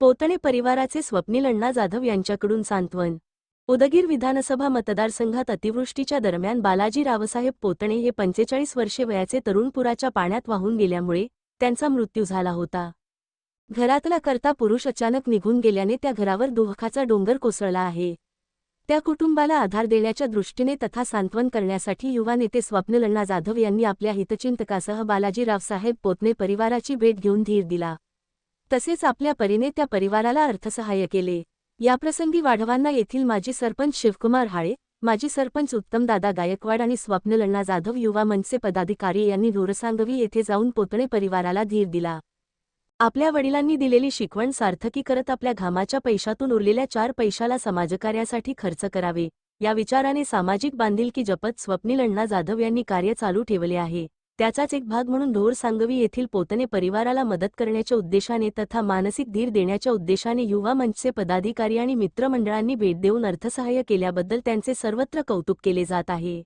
पोतणे परिवाराचे स्वप्नील अण्णा जाधव यांच्याकडून सांत्वन. उदगीर विधानसभा मतदारसंघात अतिवृष्टीच्या दरम्यान बालाजी रावसाहेब पोतणे हे पंचेचाळीस वर्षे वयाचे तरुण पुराच्या पाण्यात वाहून गेल्यामुळे त्यांचा मृत्यू झाला होता. घरातला करता पुरुष अचानक निघून गेल्याने त्या घरावर दुःखाचा डोंगर कोसळला आहे. त्या कुटुंबाला आधार देण्याच्या दृष्टीने तथा सांत्वन करण्यासाठी युवा नेते स्वप्नलण्णा जाधव यांनी आपल्या हितचिंतकासह बालाजी रावसाहेब पोतने परिवाराची भेट घेऊन धीर दिला. तसेच आपल्या परीने त्या परिवाराला अर्थसहाय्य केले. याप्रसंगी वाढवांना येथील माजी सरपंच शिवकुमार हाळे माजी सरपंच उत्तमदादा गायकवाड आणि स्वप्नलण्णा जाधव युवा मंचचे पदाधिकारी यांनी ढोरसांगवी येथे जाऊन पोतणे परिवाराला धीर दिला. आपल्या वडिलांनी दिलेली शिकवण सार्थकी करत आपल्या घामाच्या पैशातून उरलेल्या चार पैशाला समाजकार्यासाठी खर्च करावे. या विचाराने सामाजिक बांधिलकी जपत स्वप्नील अण्णा जाधव यांनी कार्य चालू ठेवले आहे. त्याचाच एक भाग म्हणून ढोर सांगवी येथील पोतने परिवाराला मदत करण्याच्या उद्देशाने तथा मानसिक धीर देण्याच्या उद्देशाने युवा मंचचे पदाधिकारी आणि मित्रमंडळांनी भेट देऊन अर्थसहाय्य केल्याबद्दल त्यांचे सर्वत्र कौतुक केले जात आहे.